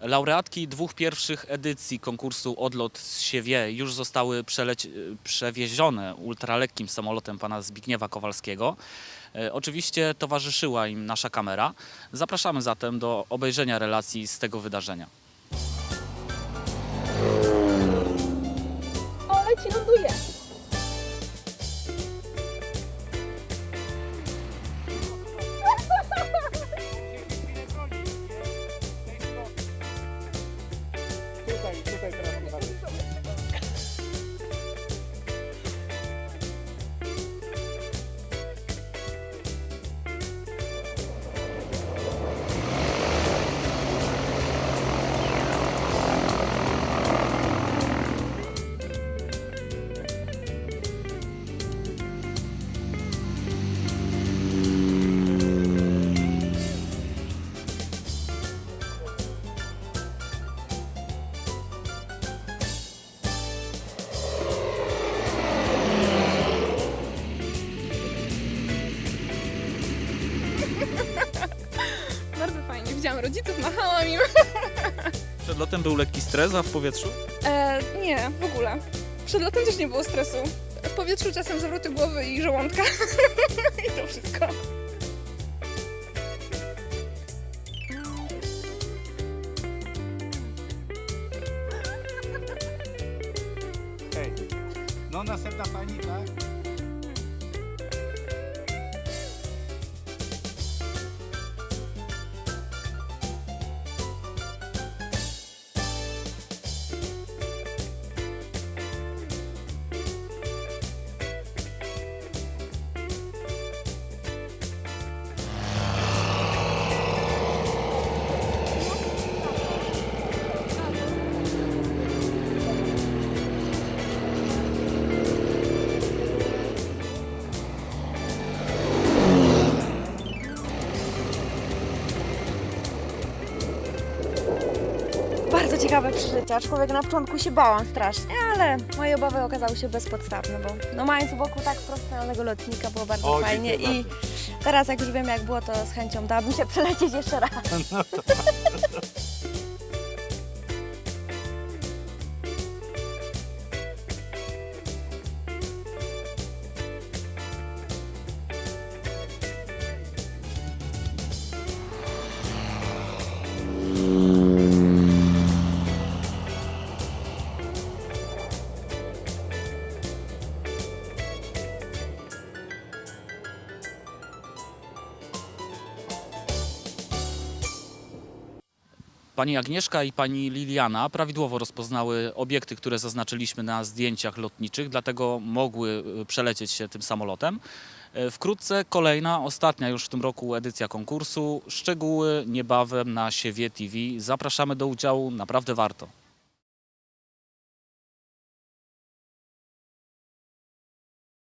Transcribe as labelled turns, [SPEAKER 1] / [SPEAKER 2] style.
[SPEAKER 1] Laureatki dwóch pierwszych edycji konkursu Odlot z Siewie już zostały przewiezione ultralekkim samolotem pana Zbigniewa Kowalskiego. E, Oczywiście towarzyszyła im nasza kamera. Zapraszamy zatem do obejrzenia relacji z tego wydarzenia.
[SPEAKER 2] Tutaj, tutaj teraz uważaj.
[SPEAKER 3] Bardzo Widziałam rodziców, machałam im.
[SPEAKER 1] Przed lotem był lekki stres, a w powietrzu?
[SPEAKER 3] E, nie, w ogóle. Przed lotem też nie było stresu. W powietrzu czasem zawroty głowy i żołądka. I to wszystko.
[SPEAKER 2] Hej. No następna pani, tak?
[SPEAKER 4] Bardzo ciekawe przeżycie, aczkolwiek na początku się bałam strasznie, ale moje obawy okazały się bezpodstawne, bo no mając wokół tak profesjonalnego lotnika było bardzo
[SPEAKER 2] O,
[SPEAKER 4] fajnie
[SPEAKER 2] dziękuję
[SPEAKER 4] i teraz jak już wiem jak było, to z chęcią dałabym się przelecieć jeszcze raz.
[SPEAKER 1] Pani Agnieszka i pani Liliana prawidłowo rozpoznały obiekty, które zaznaczyliśmy na zdjęciach lotniczych, dlatego mogły y, przelecieć się tym samolotem. E, Wkrótce kolejna, ostatnia już w tym roku edycja konkursu. Szczegóły niebawem na Siewie TV. Zapraszamy do udziału, naprawdę warto.